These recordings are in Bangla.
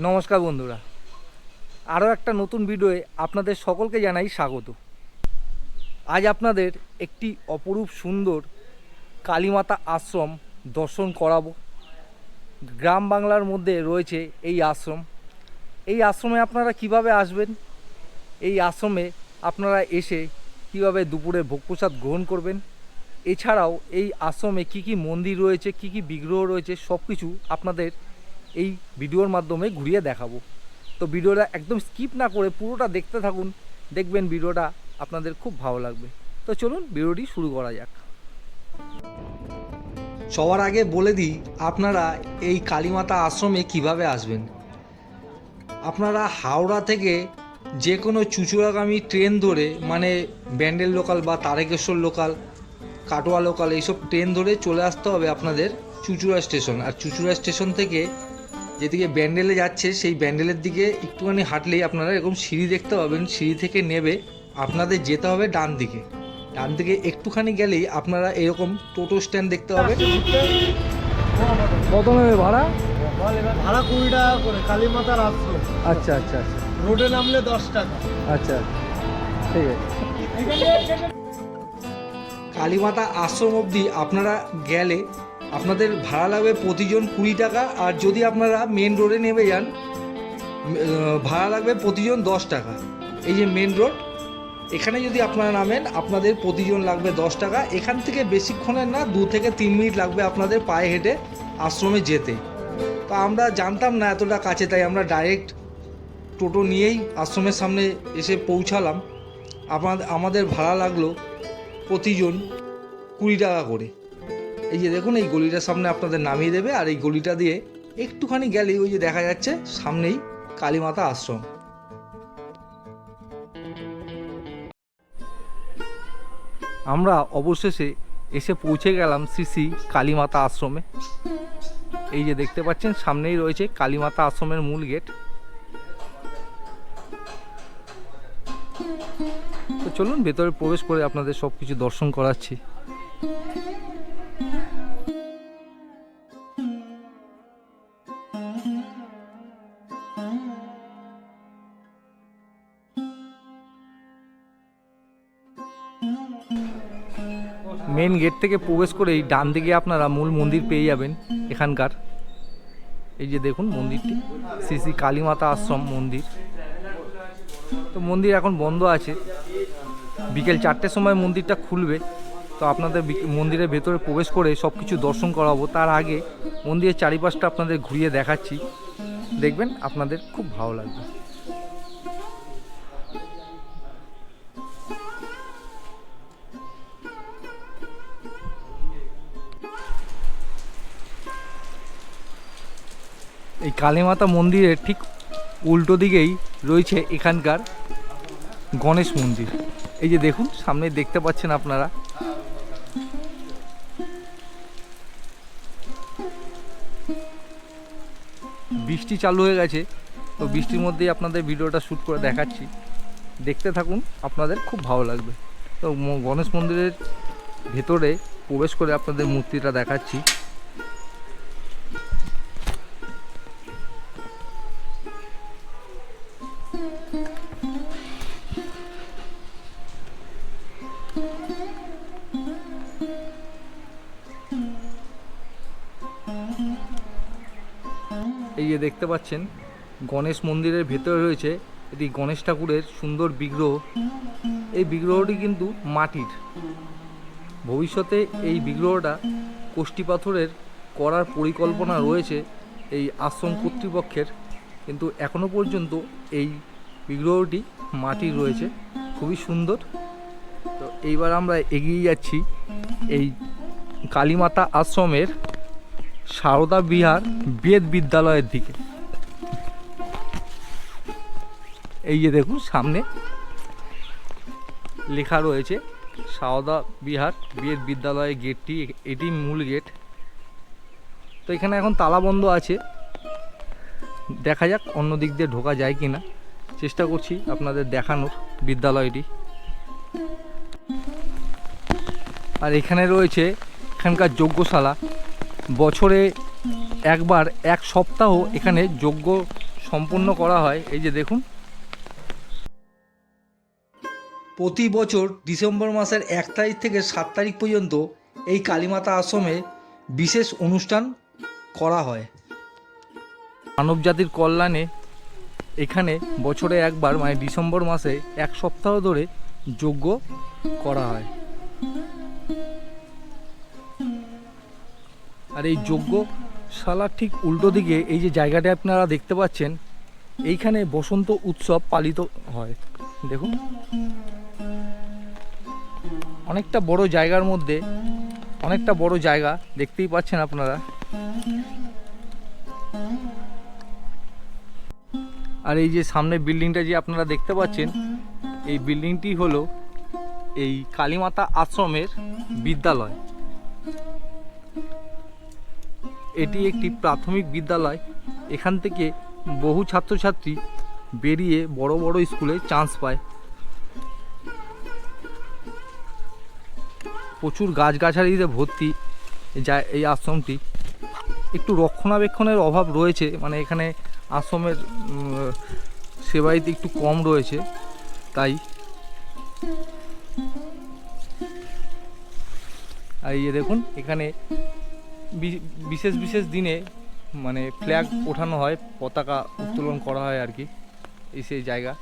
নমস্কার বন্ধুরা। আরও একটা নতুন ভিডিওয়ে আপনাদের সকলকে জানাই স্বাগত। আজ আপনাদের একটি অপরূপ সুন্দর কালীমাতা আশ্রম দর্শন করাবো। গ্রাম বাংলার মধ্যে রয়েছে এই আশ্রম। এই আশ্রমে আপনারা কীভাবে আসবেন? এই আশ্রমে আপনারা এসে কীভাবে দুপুরে ভোগ প্রসাদ গ্রহণ করবেন? এছাড়াও এই আশ্রমে কি কি মন্দির রয়েছে, কি কি বিগ্রহ রয়েছে সব কিছু আপনাদের এই ভিডিওর মাধ্যমে ঘুরিয়ে দেখাবো। তো ভিডিওটা একদম স্কিপ না করে পুরোটা দেখতে থাকুন। দেখবেন ভিডিওটা আপনাদের খুব ভালো লাগবে। তো চলুন ভিডিওটি শুরু করা যাক। সবার আগে বলে দিই, আপনারা এই কালীমাতা আশ্রমে কীভাবে আসবেন? আপনারা হাওড়া থেকে যে কোনো চুচুড়াগামী ট্রেন ধরে মানে ব্যান্ডেল লোকাল বা তারেকেশ্বর লোকাল, কাটোয়া লোকাল, এইসব ট্রেন ধরে চলে আসতে হবে আপনাদের চুচুড়া স্টেশন। আর চুচুড়া স্টেশন থেকে যেদিকে ব্যান্ডেলে যাচ্ছে সেই ব্যান্ডেলের দিকে একটুখানি হাঁটলেই আপনারা এরকম সিঁড়ি দেখতে পাবেন। সিঁড়ি থেকে নেবে আপনাদের যেতে হবে ডান দিকে। ডান দিকে একটুখানি গেলেই আপনারা এরকম টোটো স্ট্যান্ড দেখতে পাবেন। কত নেবে ভাড়া? ভাড়া কুড়ি টাকা করে কালীমাতার আশ্রম আচ্ছা আচ্ছা আচ্ছা। রোডে নামলে দশ টাকা। আচ্ছা। ঠিক আছে। কালীমাতা আশ্রম অবধি আপনারা গেলে আপনাদের ভাড়া লাগবে প্রতিজন কুড়ি টাকা, আর যদি আপনারা মেন রোডে নেমে যান ভাড়া লাগবে প্রতিজন দশ টাকা। এই যে মেন রোড এখানে যদি আপনারা নামেন, আপনাদের প্রতিজন লাগবে দশ টাকা। এখান থেকে বেশিক্ষণের না, দু থেকে তিন মিনিট লাগবে আপনাদের পায়ে হেঁটে আশ্রমে যেতে। তো আমরা জানতাম না এতটা কাছে, তাই আমরা ডাইরেক্ট টোটো নিয়েই আশ্রমের সামনে এসে পৌঁছালাম। আমাদের ভাড়া লাগল প্রতিজন কুড়ি টাকা করে। এই যে দেখুন, এই গলিটার সামনে আপনাদের নামিয়ে দেবে, আর এই গলিটা দিয়ে একটুখানি গেলেই ওই যে দেখা যাচ্ছে, সামনেই কালীমাতা আশ্রম। আমরা অবশেষে এসে পৌঁছে গেলাম শ্রী শ্রী কালীমাতা আশ্রমে। এই যে দেখতে পাচ্ছেন, সামনেই রয়েছে কালীমাতা আশ্রমের মূল গেট। তো চলুন, ভেতরে প্রবেশ করে আপনাদের সব কিছু দর্শন করাচ্ছি। মেন গেট থেকে প্রবেশ করেই ডান দিকে আপনারা মূল মন্দির পেয়ে যাবেন এখানকার। এই যে দেখুন মন্দিরটি, শ্রী শ্রী কালীমাতা আশ্রম মন্দির। তো মন্দির এখন বন্ধ আছে। বিকেল চারটের সময় মন্দিরটা খুলবে। তো আপনাদের মন্দিরের ভেতরে প্রবেশ করে সব কিছু দর্শন করাবো। তার আগে মন্দিরের চারিপাশটা আপনাদের ঘুরিয়ে দেখাচ্ছি। দেখবেন আপনাদের খুব ভালো লাগবে। এই কালীমাতা মন্দিরের ঠিক উল্টো দিকেই রয়েছে এখানকার গণেশ মন্দির। এই যে দেখুন, সামনে দেখতে পাচ্ছেন আপনারা। বৃষ্টি চালু হয়ে গেছে, তো বৃষ্টির মধ্যেই আপনাদের ভিডিওটা শ্যুট করে দেখাচ্ছি। দেখতে থাকুন, আপনাদের খুব ভালো লাগবে। তো গণেশ মন্দিরের ভেতরে প্রবেশ করে আপনাদের মূর্তিটা দেখাচ্ছি। পাচ্ছেন। গণেশ মন্দিরের ভেতরে রয়েছে এটি গণেশ ঠাকুরের সুন্দর বিগ্রহ। এই বিগ্রহটি কিন্তু মাটির। ভবিষ্যতে এই বিগ্রহটা কোষ্টি পাথরের করার পরিকল্পনা রয়েছে এই আশ্রম কর্তৃপক্ষের। কিন্তু এখনও পর্যন্ত এই বিগ্রহটি মাটির রয়েছে। খুবই সুন্দর। তো এইবার আমরা এগিয়ে যাচ্ছি এই কালীমাতা আশ্রমের সারদা বিহার বেদ বিদ্যালয়ের দিকে। এই যে দেখুন, সামনে লেখা রয়েছে সারদা বিহার বিয়ের বিদ্যালয়ের গেটটি, এটি মূল গেট। তো এখানে এখন তালা বন্ধ আছে। দেখা যাক অন্য দিক দিয়ে ঢোকা যায় কি না চেষ্টা করছি আপনাদের দেখানোর বিদ্যালয়টি। আর এখানে রয়েছে এখানকার যজ্ঞশালা। বছরে একবার, এক সপ্তাহ এখানে যজ্ঞ সম্পূর্ণ করা হয়। এই যে দেখুন প্রতি বছর ডিসেম্বর মাসের এক তারিখ থেকে সাত তারিখ পর্যন্ত এই কালীমাতা আশ্রমে বিশেষ অনুষ্ঠান করা হয়। মানব জাতির কল্যাণে এখানে বছরে একবার মানে ডিসেম্বর মাসে এক সপ্তাহ ধরে যজ্ঞ করা হয়। আর এই যজ্ঞশালার ঠিক উল্টো দিকে এই যে জায়গাটা আপনারা দেখতে পাচ্ছেন, এইখানে বসন্ত উৎসব পালিত হয়। দেখুন। অনেকটা বড় জায়গার মধ্যে, অনেকটা বড় জায়গা, দেখতেই পাচ্ছেন আপনারা। আর এই যে সামনে বিল্ডিংটা যে আপনারা দেখতে পাচ্ছেন, এই বিল্ডিংটি হলো এই কালীমাতা আশ্রমের বিদ্যালয়। এটি একটি প্রাথমিক বিদ্যালয়। এখান থেকে বহু ছাত্রছাত্রী বেরিয়ে বড় বড় স্কুলে চান্স পায়। প্রচুর গাছগাছালিতে ভর্তি যা এই আশ্রমটি একটু রক্ষণাবেক্ষণের অভাব রয়েছে মানে এখানে আশ্রমের উম, সেবায়িত একটু কম রয়েছে তাই। আর এই যে দেখুন এখানে বিশেষ বিশেষ দিনে মানে ফ্ল্যাগ ওঠানো হয় পতাকা উত্তোলন করা হয় আর কি এই সেই জায়গা।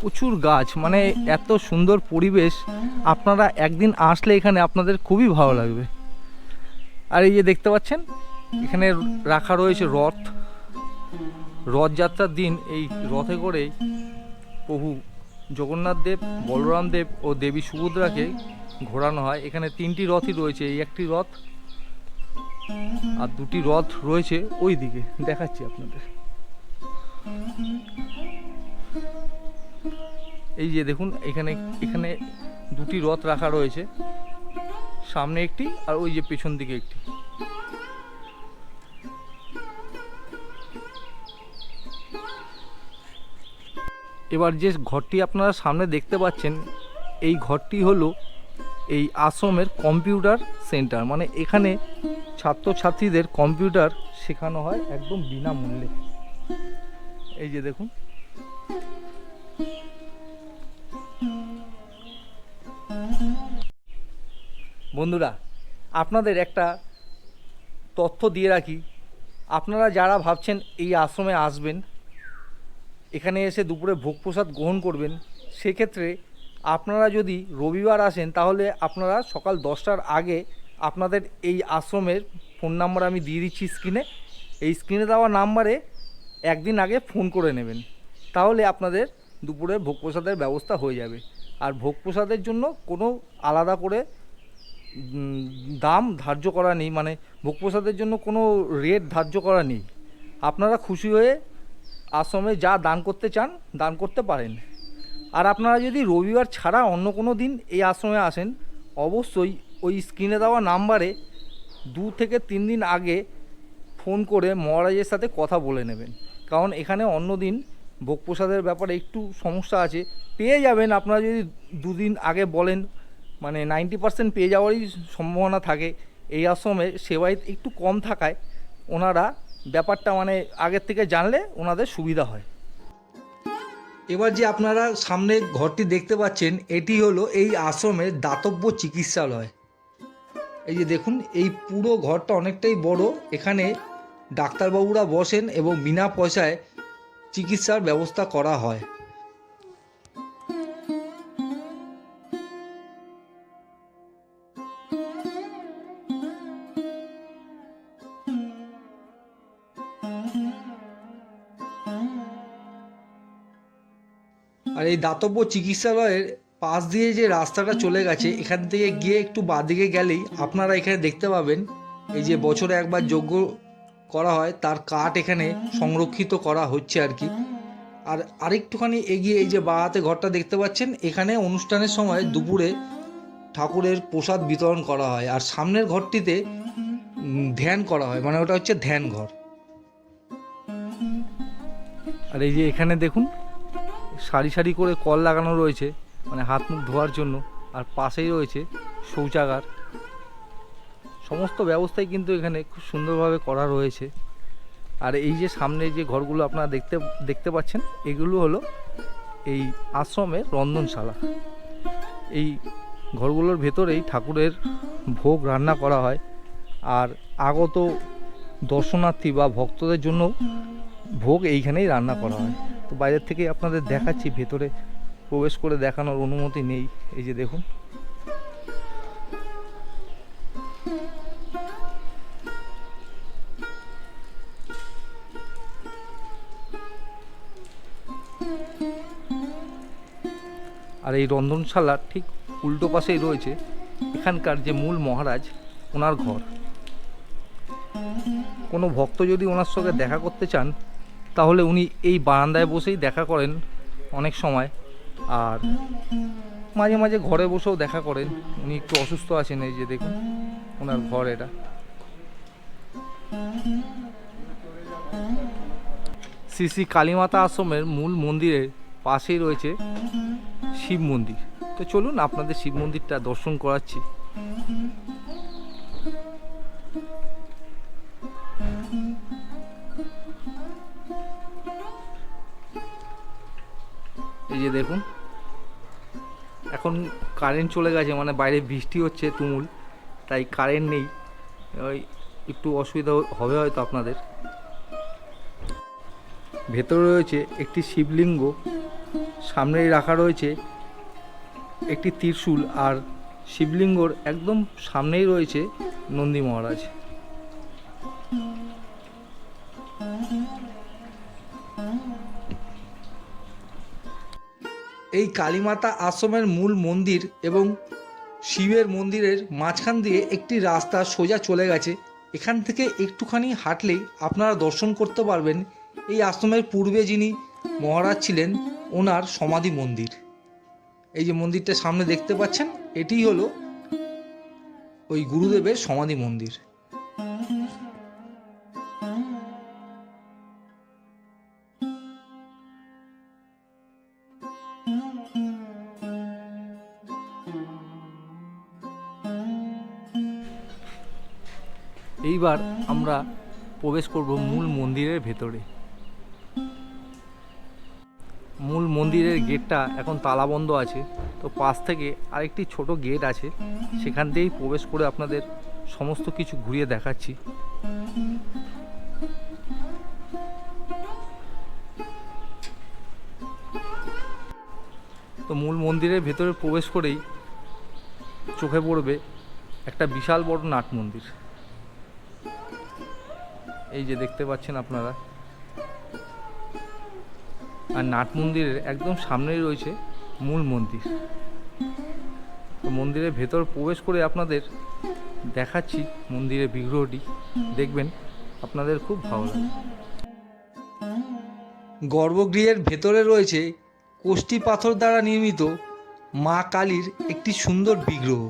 প্রচুর গাছ মানে এত সুন্দর পরিবেশ। আপনারা একদিন আসলে এখানে আপনাদের খুবই ভালো লাগবে। আর এই যে দেখতে পাচ্ছেন, এখানে রাখা রয়েছে রথ। রথযাত্রার দিন এই রথে করেই প্রভু জগন্নাথ দেব, বলরাম দেব ও দেবী সুভদ্রাকে ঘোরানো হয়। এখানে তিনটি রথই রয়েছে। এই একটি রথ আর দুটি রথ রয়েছে ওই দিকে দেখাচ্ছি আপনাদের। এই যে দেখুন, এখানে এখানে দুটি রথ রাখা রয়েছে। সামনে একটি আর ওই যে পেছন দিকে একটি। এবার যে ঘরটি আপনারা সামনে দেখতে পাচ্ছেন, এই ঘরটি হলো এই আশ্রমের কম্পিউটার সেন্টার। মানে এখানে ছাত্রছাত্রীদের কম্পিউটার শেখানো হয় একদম বিনামূল্যে। এই যে দেখুন। বন্ধুরা, আপনাদের একটা তথ্য দিয়ে রাখি। আপনারা যারা ভাবছেন এই আশ্রমে আসবেন, এখানে এসে দুপুরে ভোগ প্রসাদ গ্রহণ করবেন, সেক্ষেত্রে আপনারা যদি রবিবার আসেন, তাহলে আপনারা সকাল দশটার আগে আপনাদের এই আশ্রমের ফোন নাম্বার আমি দিয়ে দিচ্ছি স্ক্রিনে। এই স্ক্রিনে দেওয়া নাম্বারে একদিন আগে ফোন করে নেবেন। তাহলে আপনাদের দুপুরে ভোগ প্রসাদের ব্যবস্থা হয়ে যাবে। আর ভোগ প্রসাদের জন্য কোনো আলাদা করে দাম ধার্য করা নেই। মানে ভোগ প্রসাদের জন্য কোনো রেট ধার্য করা নেই। আপনারা খুশি হয়ে আশ্রমে যা দান করতে চান, দান করতে পারেন। আর আপনারা যদি রবিবার ছাড়া অন্য কোনো দিন এই আশ্রমে আসেন, অবশ্যই ওই স্ক্রিনে দেওয়া নাম্বারে দু থেকে তিন দিন আগে ফোন করে মহারাজের সাথে কথা বলে নেবেন। কারণ এখানে অন্য দিন ভোগ প্রসাদের ব্যাপারে একটু সমস্যা আছে। পেয়ে যাবেন, আপনারা যদি দুদিন আগে বলেন মানে নাইনটি পার্সেন্ট পেয়ে যাওয়ারই সম্ভাবনা থাকে। এই আশ্রমে সেবায় একটু কম থাকায় ওনারা ব্যাপারটা মানে আগের থেকে জানলে ওনাদের সুবিধা হয়। এবার যে আপনারা সামনে ঘরটি দেখতে পাচ্ছেন, এটি হলো এই আশ্রমের দাতব্য চিকিৎসালয়। এই যে দেখুন, এই পুরো ঘরটা অনেকটাই বড়। এখানে ডাক্তারবাবুরা বসেন এবং বিনা পয়সায় চিকিৎসার ব্যবস্থা করা হয়। আর এই দাতব্য চিকিৎসালয়ের পাশ দিয়ে যে রাস্তাটা চলে গেছে, এখান থেকে গিয়ে একটু বাঁদিকে গেলেই আপনারা এখানে দেখতে পাবেন, এই যে বছরে একবার যজ্ঞ করা হয়, তার কাঠ এখানে সংরক্ষিত করা হচ্ছে আর কি। আর আরেকটুখানি এগিয়ে এই যে বাঁ ঘরটা দেখতে পাচ্ছেন, এখানে অনুষ্ঠানের সময় দুপুরে ঠাকুরের প্রসাদ বিতরণ করা হয়, আর সামনের ঘরটিতে ধ্যান করা হয় মানে ওটা হচ্ছে ধ্যান ঘর। আর এই যে এখানে দেখুন, সারি সারি করে কল লাগানো রয়েছে। মানে হাত মুখ ধোয়ার জন্য আর পাশেই রয়েছে শৌচাগার। সমস্ত ব্যবস্থাই কিন্তু এখানে খুব সুন্দরভাবে করা রয়েছে। আর এই যে সামনে যে ঘরগুলো আপনারা দেখতে দেখতে পাচ্ছেন, এগুলো হলো এই আশ্রমের রন্ধনশালা। এই ঘরগুলোর ভেতরেই ঠাকুরের ভোগ রান্না করা হয়। আর আগত দর্শনার্থী বা ভক্তদের জন্য ভোগ এইখানেই রান্না করা হয়। তো বাইরের থেকে আপনাদের দেখাচ্ছি, ভেতরে প্রবেশ করে দেখানোর অনুমতি নেই। এই যে দেখুন। আর এই রন্ধনশালার ঠিক উল্টো পাশেই রয়েছে এখানকার যে মূল মহারাজ, ওনার ঘর। কোনো ভক্ত যদি ওনার সঙ্গে দেখা করতে চান, তাহলে উনি এই বারান্দায় বসেই দেখা করেন অনেক সময়। আর মাঝে মাঝে ঘরে বসেও দেখা করেন। উনি একটু অসুস্থ আছেন এই যে দেখুন, ওনার ঘর এটা। শ্রী শ্রী কালীমাতা আশ্রমের মূল মন্দিরের পাশেই রয়েছে শিব মন্দির। তো চলুন আপনাদের শিব মন্দিরটা দর্শন করাচ্ছি। যে দেখুন, এখন কারেন্ট চলে গেছে মানে বাইরে বৃষ্টি হচ্ছে তুমুল, তাই কারেন্ট নেই। ওই একটু অসুবিধা হবে হয়তো আপনাদের। ভেতরে রয়েছে একটি শিবলিঙ্গ, সামনেই রাখা রয়েছে একটি ত্রিশূল, আর শিবলিঙ্গর একদম সামনেই রয়েছে নন্দী মহারাজ। এই কালীমাতা আশ্রমের মূল মন্দির এবং শিবের মন্দিরের মাঝখান দিয়ে একটি রাস্তা সোজা চলে গেছে। এখান থেকে একটুখানি হাঁটলেই আপনারা দর্শন করতে পারবেন এই আশ্রমের পূর্বে যিনি মহারাজ ছিলেন, ওনার সমাধি মন্দির। এই যে মন্দিরটা সামনে দেখতে পাচ্ছেন এটিই হলো ওই গুরুদেবের সমাধি মন্দির। এইবার আমরা প্রবেশ করব মূল মন্দিরের ভেতরে। মূল মন্দিরের গেটটা এখন তালাবন্ধ আছে। তো পাশ থেকে আরেকটি ছোট গেট আছে। সেখান দিয়েই প্রবেশ করে আপনাদের সমস্ত কিছু ঘুরিয়ে দেখাচ্ছি। তো মূল মন্দিরের ভেতরে প্রবেশ করেই চোখে পড়বে একটা বিশাল বড় নাট মন্দির। এই যে দেখতে পাচ্ছেন আপনারা। আর নাট মন্দিরের একদম সামনেই রয়েছে মূল মন্দির। তো মন্দিরের ভেতর প্রবেশ করে আপনাদের দেখাচ্ছি মন্দিরের বিগ্রহটি। দেখবেন আপনাদের খুব ভালো লাগবে। গর্ভগৃহের ভেতরে রয়েছে কোষ্টি পাথর দ্বারা নির্মিত মা কালীর একটি সুন্দর বিগ্রহ।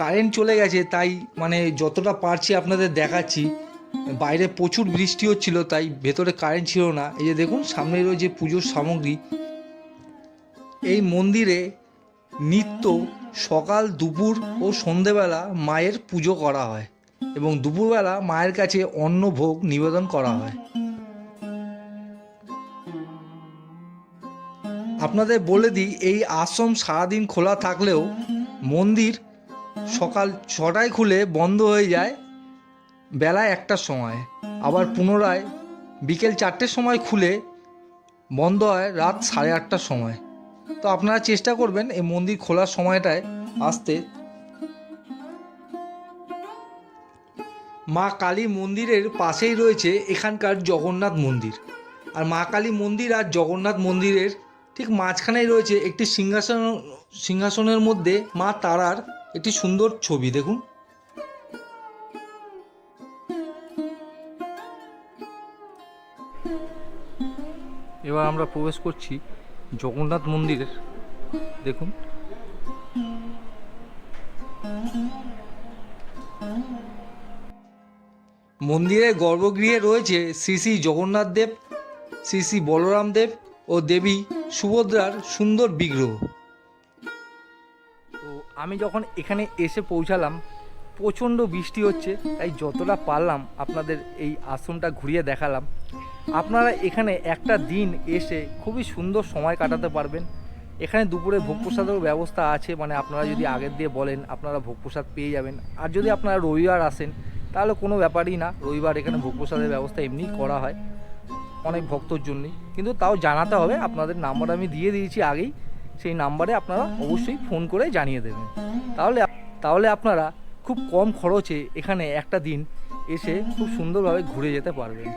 কারেন্ট চলে গেছে, তাই মানে যতটা পারছি আপনাদের দেখাচ্ছি, বাইরে প্রচুর বৃষ্টি হচ্ছিল, তাই ভেতরে কারেন্ট ছিল না। এই যে দেখুন, সামনে রয়েছে পুজোর সামগ্রী। এই মন্দিরে নিত্য সকাল, দুপুর ও সন্ধেবেলা মায়ের পুজো করা হয় এবং দুপুরবেলা মায়ের কাছে অন্ন ভোগ নিবেদন করা হয়। আপনাদের বলে দিই, এই আশ্রম সারাদিন খোলা থাকলেও মন্দির সকাল ছটায় খুলে বন্ধ হয়ে যায়, বেলা একটার সময়। আবার পুনরায় বিকেল চারটের সময় খুলে বন্ধ হয় রাত সাড়ে আটটার সময়। তো আপনারা চেষ্টা করবেন এই মন্দির খোলার সময়টায় আসতে। মা কালী মন্দিরের পাশেই রয়েছে এখানকার জগন্নাথ মন্দির। আর মা কালী মন্দির আর জগন্নাথ মন্দিরের ঠিক মাঝখানেই রয়েছে একটি সিংহাসন, সিংহাসনের মধ্যে মা তারার একটি সুন্দর ছবি, দেখুন। এবার আমরা প্রবেশ করছি জগন্নাথ মন্দিরের, দেখুন। মন্দিরের গর্ভগৃহে রয়েছে শ্রী শ্রী জগন্নাথ দেব, শ্রী শ্রী বলরাম দেব ও দেবী সুভদ্রার সুন্দর বিগ্রহ। আমি যখন এখানে এসে পৌঁছালাম, প্রচণ্ড বৃষ্টি হচ্ছে, তাই যতটা পারলাম আপনাদের এই আশ্রমটা ঘুরিয়ে দেখালাম। আপনারা এখানে একটা দিন এসে খুবই সুন্দর সময় কাটাতে পারবেন। এখানে দুপুরে ভোগ প্রসাদেরও ব্যবস্থা আছে মানে আপনারা যদি আগের দিয়ে বলেন, আপনারা ভোগ প্রসাদ পেয়ে যাবেন। আর যদি আপনারা রবিবার আসেন, তাহলে কোনো ব্যাপারই না, রবিবার এখানে ভোগ প্রসাদের ব্যবস্থা এমনিই করা হয়, অনেক ভক্তর জন্যই। কিন্তু তাও জানাতে হবে, আপনাদের নাম্বার আমি দিয়ে দিয়েছি আগেই। সেই নাম্বারে আপনারা অবশ্যই ফোন করে জানিয়ে দেবেন। তাহলে তাহলে আপনারা খুব কম খরচে এখানে একটা দিন এসে খুব সুন্দরভাবে ঘুরে যেতে পারবেন।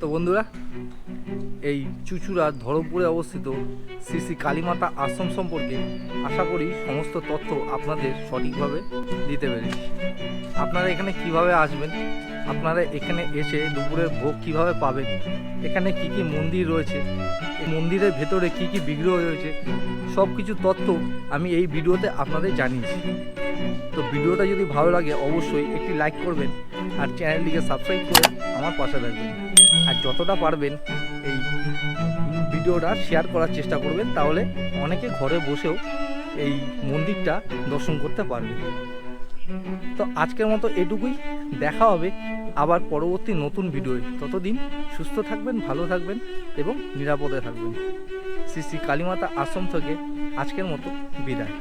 তো বন্ধুরা, এই চুচুড়ার ধরমপুরে অবস্থিত শ্রী শ্রী কালীমাতা আশ্রম সম্পর্কে আশা করি সমস্ত তথ্য আপনাদের সঠিকভাবে দিতে পেরেছি। আপনারা এখানে কীভাবে আসবেন? আপনারা এখানে এসে দুপুরের ভোগ কীভাবে পাবেন? এখানে কি কি মন্দির রয়েছে? মন্দিরের ভেতরে কি কি বিগ্রহ রয়েছে সব কিছু তথ্য আমি এই ভিডিওতে আপনাদের জানিয়েছি। তো ভিডিওটা যদি ভালো লাগে, অবশ্যই একটি লাইক করবেন আর চ্যানেলটিকে সাবস্ক্রাইব করে আমার পাশে থাকবেন। আর যতটা পারবেন এই ভিডিওটা শেয়ার করার চেষ্টা করবেন, তাহলে অনেকে ঘরে বসেও এই মন্দিরটা দর্শন করতে পারবে তো আজকের মতো এটুকুই, দেখা হবে আবার পরবর্তী নতুন ভিডিওয়। ততদিন সুস্থ থাকবেন, ভালো থাকবেন এবং নিরাপদে থাকবেন। শ্রী শ্রী কালীমাতা আশ্রম থেকে আজকের মতো বিদায়।